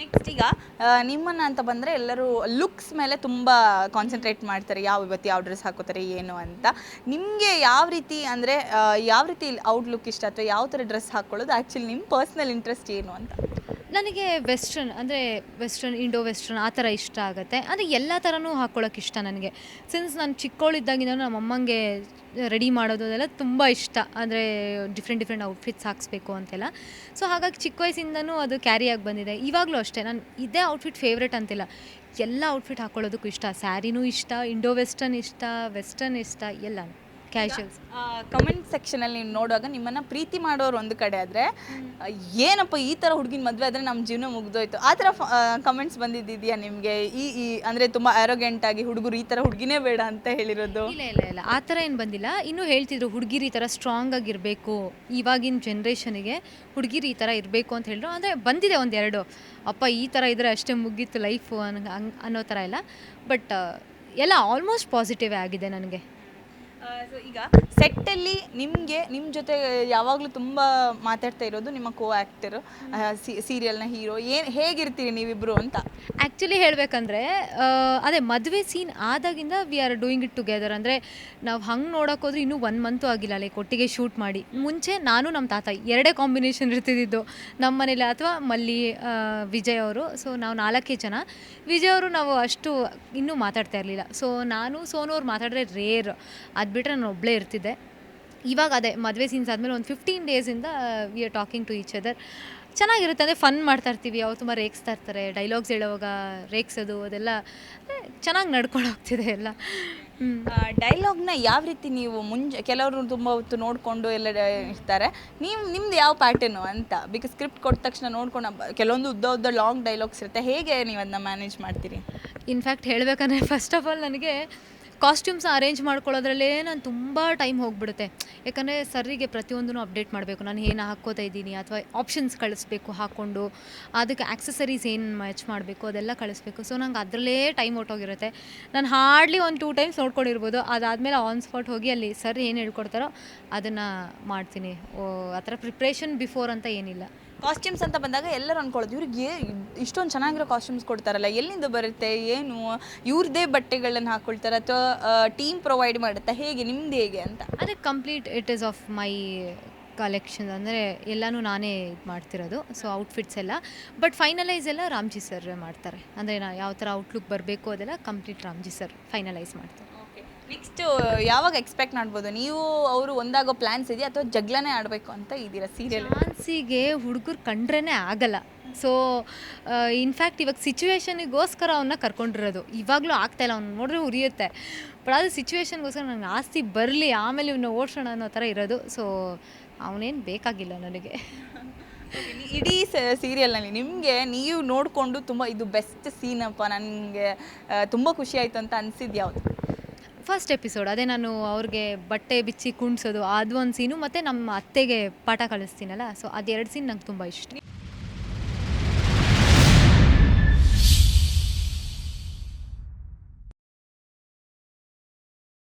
Next ಈಗ ನಿಮ್ಮನ್ನು ಅಂತ ಬಂದರೆ ಎಲ್ಲರೂ ಲುಕ್ಸ್ ಮೇಲೆ ತುಂಬ ಕಾನ್ಸಂಟ್ರೇಟ್ ಮಾಡ್ತಾರೆ. ಯಾವ ಇವತ್ತು ಯಾವ ಡ್ರೆಸ್ ಹಾಕೋತಾರೆ, ಏನು ಅಂತ. ನಿಮಗೆ ಯಾವ ರೀತಿ ಅಂದರೆ ಯಾವ ರೀತಿ ಔಟ್ಲುಕ್ ಇಷ್ಟ, ಅಥವಾ ಯಾವ ಥರ ಡ್ರೆಸ್ ಹಾಕ್ಕೊಳ್ಳೋದು ಆ್ಯಕ್ಚುಲಿ ನಿಮ್ಮ ಪರ್ಸ್ನಲ್ ಇಂಟ್ರೆಸ್ಟ್ ಏನು ಅಂತ? ನನಗೆ ವೆಸ್ಟ್ರನ್ ಅಂದರೆ ವೆಸ್ಟ್ರನ್ ಇಂಡೋ ವೆಸ್ಟ್ರನ್ ಆ ಥರ ಇಷ್ಟ ಆಗುತ್ತೆ. ಅಂದರೆ ಎಲ್ಲ ಥರನೂ ಹಾಕ್ಕೊಳ್ಳೋಕೆ ಇಷ್ಟ ನನಗೆ. ಸಿನ್ಸ್ ನಾನು ಚಿಕ್ಕವಳಿದ್ದಾಗಿಂದ ನಮ್ಮ ಅಮ್ಮಂಗೆ ರೆಡಿ ಮಾಡೋದು ಅದೆಲ್ಲ ತುಂಬ ಇಷ್ಟ. ಅಂದರೆ ಡಿಫ್ರೆಂಟ್ ಡಿಫ್ರೆಂಟ್ ಔಟ್ಫಿಟ್ಸ್ ಹಾಕ್ಸ್ಬೇಕು ಅಂತೆಲ್ಲ. ಸೊ ಹಾಗಾಗಿ ಚಿಕ್ಕ ವಯಸ್ಸಿಂದನೂ ಅದು ಕ್ಯಾರಿ ಆಗಿ ಬಂದಿದೆ. ಇವಾಗಲೂ ಅಷ್ಟೇ, ನಾನು ಇದೇ ಔಟ್ಫಿಟ್ ಫೇವ್ರೇಟ್ ಅಂತಿಲ್ಲ. ಎಲ್ಲ ಔಟ್ಫಿಟ್ ಹಾಕ್ಕೊಳ್ಳೋದಕ್ಕೂ ಇಷ್ಟ. ಸ್ಯಾರಿನೂ ಇಷ್ಟ ಇಂಡೋ ವೆಸ್ಟರ್ನ್ ಇಷ್ಟ ವೆಸ್ಟರ್ನ್ ಇಷ್ಟ, ಎಲ್ಲನೂ. ಕ್ಯಾಶುವಲ್ಸ್ ಕಮೆಂಟ್ ಸೆಕ್ಷನಲ್ಲಿ ನೀವು ನೋಡುವಾಗ ನಿಮ್ಮನ್ನು ಪ್ರೀತಿ ಮಾಡೋರು ಒಂದು ಕಡೆ ಆದರೆ ಏನಪ್ಪ ಈ ಥರ ಹುಡುಗಿನ ಮದುವೆ ಆದರೆ ನಮ್ಮ ಜೀವನ ಮುಗ್ದೋಯ್ತು. ಆ ಥರ ಕಮೆಂಟ್ಸ್ ಬಂದಿದ್ದೀಯಾ ನಿಮಗೆ? ಈ ಈ ಅಂದರೆ ತುಂಬ ಆರೋಗ್ಯಂಟ್ ಆಗಿ ಹುಡುಗರು ಈ ಥರ ಹುಡುಗಿನೇ ಬೇಡ ಅಂತ ಹೇಳಿರೋದು. ಇಲ್ಲ ಇಲ್ಲ ಇಲ್ಲ. ಆ ಥರ ಏನು ಬಂದಿಲ್ಲ. ಇನ್ನೂ ಹೇಳ್ತಿದ್ರು ಹುಡುಗಿರು ಈ ಥರ ಸ್ಟ್ರಾಂಗ್ ಆಗಿರಬೇಕು. ಇವಾಗಿನ ಜನ್ರೇಷನಿಗೆ ಹುಡುಗಿರು ಈ ಥರ ಇರಬೇಕು ಅಂತ ಹೇಳಿದ್ರು. ಅಂದರೆ ಬಂದಿದೆ ಒಂದೆರಡು. ಅಪ್ಪ ಈ ಥರ ಇದ್ದರೆ ಅಷ್ಟೇ ಮುಗೀತು ಲೈಫು ಅನ್ನೋ ಥರ ಇಲ್ಲ. ಬಟ್ ಎಲ್ಲ ಆಲ್ಮೋಸ್ಟ್ ಪಾಸಿಟಿವ್ ಆಗಿದೆ ನನಗೆ. ಸೊ ಈಗ ಸೆಟ್ಟಲ್ಲಿ ನಿಮಗೆ ನಿಮ್ಮ ಜೊತೆ ಯಾವಾಗಲೂ ತುಂಬ ಮಾತಾಡ್ತಾ ಇರೋದು ನಿಮ್ಮ ಕೋ ಆ್ಯಕ್ಟರು ಸೀರಿಯಲ್ನ ಹೀರೋ ಏನು, ಹೇಗಿರ್ತೀರಿ ನೀವಿಬ್ರು ಅಂತ? ಆ್ಯಕ್ಚುಲಿ ಹೇಳಬೇಕಂದ್ರೆ ಅದೇ ಮದುವೆ scene ಆದಾಗಿಂದ we are doing it together ಅಂದರೆ ನಾವು ಹಂಗೆ ನೋಡೋಕ್ಕೋದ್ರೆ ಇನ್ನೂ ಒನ್ ಮಂತ್ ಆಗಿಲ್ಲ ಲೈಕ್ ಒಟ್ಟಿಗೆ ಶೂಟ್ ಮಾಡಿ. ಮುಂಚೆ ನಾನು ನಮ್ಮ ತಾತ, ಎರಡೇ ಕಾಂಬಿನೇಷನ್ ಇರ್ತಿದ್ದಿದ್ದು. ನಮ್ಮ ಮನೇಲಿ ಅಥವಾ ಮಲ್ಲಿ ವಿಜಯ್ ಅವರು. ಸೊ ನಾವು ನಾಲ್ಕೇ ಜನ. ವಿಜಯ್ ಅವರು ನಾವು ಅಷ್ಟು ಇನ್ನೂ ಮಾತಾಡ್ತಾ ಇರಲಿಲ್ಲ. ಸೊ ನಾನು, ಸೋನು ಅವ್ರು ಮಾತಾಡಿದ್ರೆ ರೇರ್ ಅದು ಬಿಟ್ಟರೆ ನಾನು ಒಬ್ಬಳೇ ಇರ್ತಿದ್ದೆ. ಇವಾಗ ಅದೇ ಮದುವೆ ಸೀನ್ಸ್ ಆದಮೇಲೆ ಒಂದು fifteen ಡೇಸಿಂದ we are talking to each other ಚೆನ್ನಾಗಿರುತ್ತೆ ಅಂದರೆ ಫನ್ ಮಾಡ್ತಾ ಇರ್ತೀವಿ. ಅವ್ರು ತುಂಬ ರೇಗಿಸ್ತಾ ಇರ್ತಾರೆ ಡೈಲಾಗ್ಸ್ ಹೇಳೋವಾಗ ರೇಗ್ಸೋದು ಅದೆಲ್ಲ ಚೆನ್ನಾಗಿ ನಡ್ಕೊಂಡು ಹೋಗ್ತಿದೆ ಎಲ್ಲ. ಡೈಲಾಗ್ನ ಯಾವ ರೀತಿ ನೀವು ಮುಂಜೆ ಕೆಲವರು ತುಂಬ ಹೊತ್ತು ನೋಡಿಕೊಂಡು ಎಲ್ಲ ಇರ್ತಾರೆ. ನೀವು ನಿಮ್ದು ಯಾವ ಪ್ಯಾಟರ್ನು ಅಂತ? ಬಿಕಾಸ್ ಸ್ಕ್ರಿಪ್ಟ್ ಕೊಟ್ಟ ತಕ್ಷಣ ನೋಡ್ಕೊಂಡು ಕೆಲವೊಂದು ಉದ್ದ ಉದ್ದ ಲಾಂಗ್ ಡೈಲಾಗ್ಸ್ ಇರುತ್ತೆ. ಹೇಗೆ ನೀವು ಅದನ್ನ ಮ್ಯಾನೇಜ್ ಮಾಡ್ತೀರಿ? ಇನ್ಫ್ಯಾಕ್ಟ್ ಹೇಳಬೇಕಂದ್ರೆ ಫಸ್ಟ್ ಆಫ್ ಆಲ್ ನನಗೆ ಕಾಸ್ಟ್ಯೂಮ್ಸ್ ಅರೇಂಜ್ ಮಾಡ್ಕೊಳ್ಳೋದ್ರಲ್ಲೇ ನಾನು ತುಂಬ ಟೈಮ್ ಹೋಗ್ಬಿಡುತ್ತೆ. ಯಾಕಂದರೆ ಸರ್ರಿಗೆ ಪ್ರತಿಯೊಂದನ್ನು ಅಪ್ಡೇಟ್ ಮಾಡಬೇಕು. ನಾನು ಏನು ಹಾಕ್ಕೋತಾ ಇದ್ದೀನಿ ಅಥವಾ ಆಪ್ಷನ್ಸ್ ಕಳಿಸ್ಬೇಕು ಹಾಕ್ಕೊಂಡು, ಅದಕ್ಕೆ ಆ್ಯಕ್ಸಸರೀಸ್ ಏನು ಮ್ಯಾಚ್ ಮಾಡಬೇಕು ಅದೆಲ್ಲ ಕಳಿಸ್ಬೇಕು. ಸೊ ನಂಗೆ ಅದರಲ್ಲೇ ಟೈಮ್ ಹೊಟ್ಟೋಗಿರುತ್ತೆ ನಾನು ಹಾರ್ಡ್ಲಿ ಒಂದು ಟೂ ಟೈಮ್ಸ್ ನೋಡ್ಕೊಂಡಿರ್ಬೋದು. ಅದಾದಮೇಲೆ ಆನ್ ಸ್ಪಾಟ್ ಹೋಗಿ ಅಲ್ಲಿ ಸರ್ ಏನು ಹೇಳ್ಕೊಡ್ತಾರೋ ಅದನ್ನು ಮಾಡ್ತೀನಿ. ಆ ಥರ ಪ್ರಿಪ್ರೇಷನ್ ಬಿಫೋರ್ ಅಂತ ಏನಿಲ್ಲ. ಕಾಸ್ಟ್ಯೂಮ್ಸ್ ಅಂತ ಬಂದಾಗ ಎಲ್ಲರೂ ಅನ್ಕೊಳ್ಳೋದು, ಇವ್ರಿಗೆ ಇಷ್ಟೊಂದು ಚೆನ್ನಾಗಿರೋ ಕಾಸ್ಟ್ಯೂಮ್ಸ್ ಕೊಡ್ತಾರಲ್ಲ, ಎಲ್ಲಿಂದ ಬರುತ್ತೆ, ಏನು ಇವ್ರದ್ದೇ ಬಟ್ಟೆಗಳನ್ನ ಹಾಕ್ಕೊಳ್ತಾರೆ ಅಥವಾ ಟೀಮ್ ಪ್ರೊವೈಡ್ ಮಾಡುತ್ತಾ, ಹೇಗೆ, ನಿಮ್ದು ಹೇಗೆ ಅಂತ? ಅದೇ complete it is of my collection ಅಂದರೆ ಎಲ್ಲನೂ ನಾನೇ ಇದು ಮಾಡ್ತಿರೋದು ಸೊ ಔಟ್ಫಿಟ್ಸ್ ಎಲ್ಲ. ಬಟ್ ಫೈನಲೈಸ್ ಎಲ್ಲ ರಾಮ್ಜಿ ಸರ್ ಮಾಡ್ತಾರೆ. ಅಂದರೆ ನಾ ಯಾವ ಥರ ಔಟ್ಲುಕ್ ಬರಬೇಕು ಅದೆಲ್ಲ ಕಂಪ್ಲೀಟ್ ರಾಮ್ಜಿ ಸರ್ ಫೈನಲೈಸ್ ಮಾಡ್ತಾರೆ. ನೆಕ್ಸ್ಟ್ ಯಾವಾಗ ಎಕ್ಸ್ಪೆಕ್ಟ್ ಮಾಡ್ಬೋದು? ನೀವು ಅವರು ಒಂದಾಗೋ ಪ್ಲಾನ್ಸ್ ಇದೆಯಾ ಅಥವಾ ಜಗ್ಲನೇ ಆಡಬೇಕು ಅಂತ ಇದ್ದೀರಾ ಸೀರಿಯಲ್ ಡ್ಯಾನ್ಸಿಗೆ ಹುಡುಗರು ಕಂಡ್ರೇ ಆಗಲ್ಲ. ಸೊ ಇನ್ಫ್ಯಾಕ್ಟ್ ಇವಾಗ ಸಿಚುವೇಶನಿಗೋಸ್ಕರ ಅವನ್ನ ಕರ್ಕೊಂಡಿರೋದು. ಇವಾಗಲೂ ಆಗ್ತಾಯಿಲ್ಲ ಅವ್ನು ನೋಡ್ರೆ ಉರಿಯುತ್ತೆ. ಬಟ್ ಅದು ಸಿಚುವೇಶನ್ಗೋಸ್ಕರ ನನಗೆ ಆಸ್ತಿ ಬರಲಿ ಆಮೇಲೆ ಇವನ್ನ ಓಡಿಸೋಣ ಅನ್ನೋ ಥರ ಇರೋದು. ಸೊ ಅವನೇನು ಬೇಕಾಗಿಲ್ಲ ನನಗೆ. ಇಡೀ ಸೀರಿಯಲ್ನಲ್ಲಿ ನಿಮಗೆ ನೀವು ನೋಡಿಕೊಂಡು ತುಂಬ ಇದು ಬೆಸ್ಟ್ ಸೀನಪ್ಪ ನನಗೆ ತುಂಬ ಖುಷಿ ಆಯಿತು ಅಂತ ಅನಿಸಿದ್ದು ಯಾವುದು? ಫಸ್ಟ್ ಎಪಿಸೋಡ್ ಅದೇ ನಾನು ಅವ್ರಿಗೆ ಬಟ್ಟೆ ಬಿಚ್ಚಿ ಕುಣ್ಸೋದು, ಅದು ಒಂದು ಸೀನು ಮತ್ತು ನಮ್ಮ ಅತ್ತೆಗೆ ಪಾಠ ಕಳಿಸ್ತೀನಲ್ಲ ಸೊ ಅದೆರಡು ಸೀನ್ ನಂಗೆ ತುಂಬ ಇಷ್ಟ.